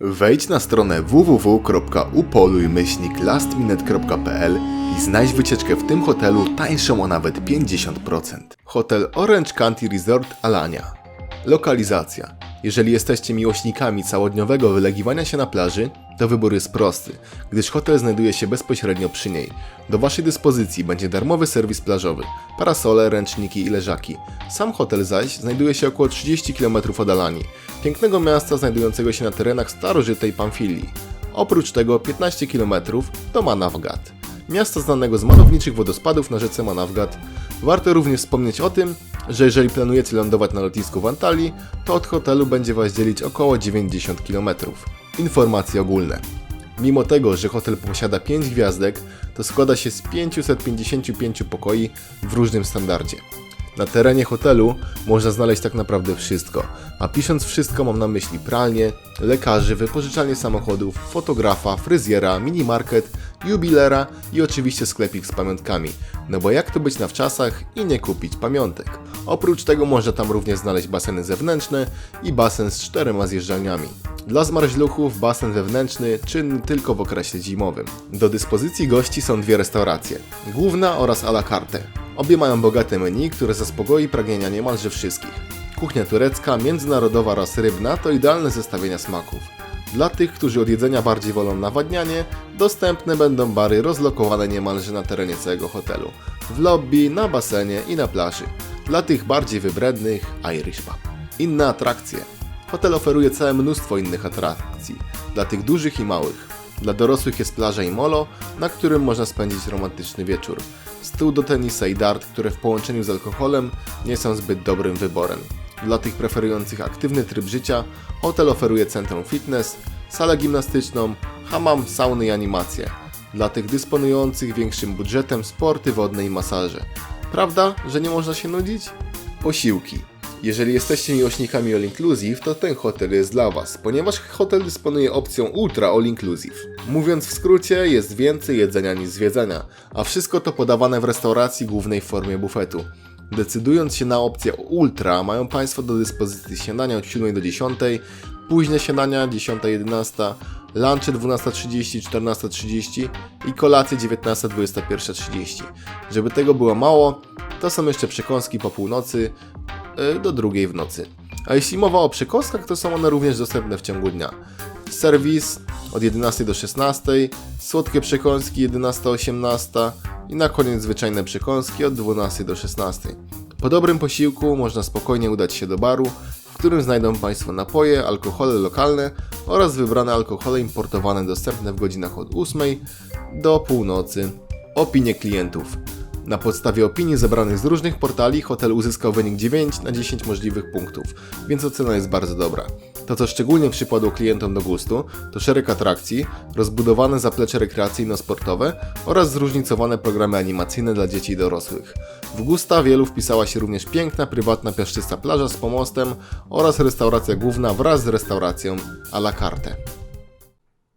Wejdź na stronę www.upoluj-lastminute.pl i znajdź wycieczkę w tym hotelu tańszą o nawet 50%. Hotel Orange County Resort Alania. Lokalizacja. Jeżeli jesteście miłośnikami całodniowego wylegiwania się na plaży, to wybór jest prosty, gdyż hotel znajduje się bezpośrednio przy niej. Do Waszej dyspozycji będzie darmowy serwis plażowy, parasole, ręczniki i leżaki. Sam hotel zaś znajduje się około 30 km od Alanii, pięknego miasta znajdującego się na terenach starożytnej Pamfilii. Oprócz tego 15 km do Manavgat, miasta znanego z malowniczych wodospadów na rzece Manavgat. Warto również wspomnieć o tym, że jeżeli planujecie lądować na lotnisku w Antalii, to od hotelu będzie Was dzielić około 90 km. Informacje ogólne. Mimo tego, że hotel posiada 5 gwiazdek, to składa się z 555 pokoi w różnym standardzie. Na terenie hotelu można znaleźć tak naprawdę wszystko, a pisząc wszystko mam na myśli pralnię, lekarzy, wypożyczalnię samochodów, fotografa, fryzjera, minimarket, jubilera i oczywiście sklepik z pamiątkami. No bo jak to być na wczasach i nie kupić pamiątek? Oprócz tego można tam również znaleźć baseny zewnętrzne i basen z czterema zjeżdżalniami. Dla zmarzluchów basen wewnętrzny czynny tylko w okresie zimowym. Do dyspozycji gości są dwie restauracje, główna oraz à la carte. Obie mają bogate menu, które zaspokoi pragnienia niemalże wszystkich. Kuchnia turecka, międzynarodowa oraz rybna to idealne zestawienia smaków. Dla tych, którzy od jedzenia bardziej wolą nawadnianie, dostępne będą bary rozlokowane niemalże na terenie całego hotelu. W lobby, na basenie i na plaży. Dla tych bardziej wybrednych Irish Pub. Inne atrakcje. Hotel oferuje całe mnóstwo innych atrakcji, dla tych dużych i małych. Dla dorosłych jest plaża i molo, na którym można spędzić romantyczny wieczór. Stół do tenisa i dart, które w połączeniu z alkoholem nie są zbyt dobrym wyborem. Dla tych preferujących aktywny tryb życia, hotel oferuje centrum fitness, salę gimnastyczną, hammam, sauny i animacje. Dla tych dysponujących większym budżetem, sporty wodne i masaże. Prawda, że nie można się nudzić? Posiłki. Jeżeli jesteście miłośnikami All Inclusive, to ten hotel jest dla Was, ponieważ hotel dysponuje opcją Ultra All Inclusive. Mówiąc w skrócie, jest więcej jedzenia niż zwiedzania, a wszystko to podawane w restauracji głównej w formie bufetu. Decydując się na opcję Ultra, mają Państwo do dyspozycji śniadania od 7 do 10, późne śniadania 10-11, lunchy 12.30, 14.30 i kolacje 19-21.30. Żeby tego było mało, to są jeszcze przekąski po północy, do drugiej w nocy. A jeśli mowa o przekąskach, to są one również dostępne w ciągu dnia. Serwis od 11 do 16, słodkie przekąski 11-18 i na koniec zwyczajne przekąski od 12 do 16. Po dobrym posiłku można spokojnie udać się do baru, w którym znajdą Państwo napoje, alkohole lokalne oraz wybrane alkohole importowane dostępne w godzinach od 8 do północy. Opinie klientów. Na podstawie opinii zebranych z różnych portali hotel uzyskał wynik 9 na 10 możliwych punktów, więc ocena jest bardzo dobra. To, co szczególnie przypadło klientom do gustu, to szereg atrakcji, rozbudowane zaplecze rekreacyjno-sportowe oraz zróżnicowane programy animacyjne dla dzieci i dorosłych. W gusta wielu wpisała się również piękna, prywatna, piaszczysta plaża z pomostem oraz restauracja główna wraz z restauracją à la carte.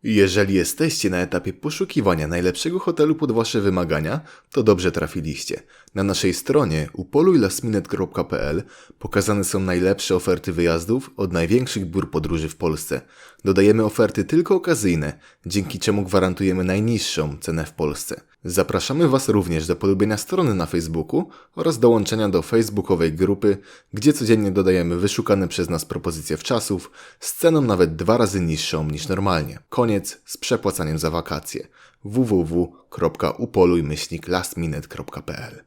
Jeżeli jesteście na etapie poszukiwania najlepszego hotelu pod Wasze wymagania, to dobrze trafiliście. Na naszej stronie upolujlastminute.pl pokazane są najlepsze oferty wyjazdów od największych biur podróży w Polsce. Dodajemy oferty tylko okazyjne, dzięki czemu gwarantujemy najniższą cenę w Polsce. Zapraszamy Was również do polubienia strony na Facebooku oraz dołączenia do facebookowej grupy, gdzie codziennie dodajemy wyszukane przez nas propozycje wczasów z ceną nawet dwa razy niższą niż normalnie. Koniec z przepłacaniem za wakacje www.upoluj-lastminute.pl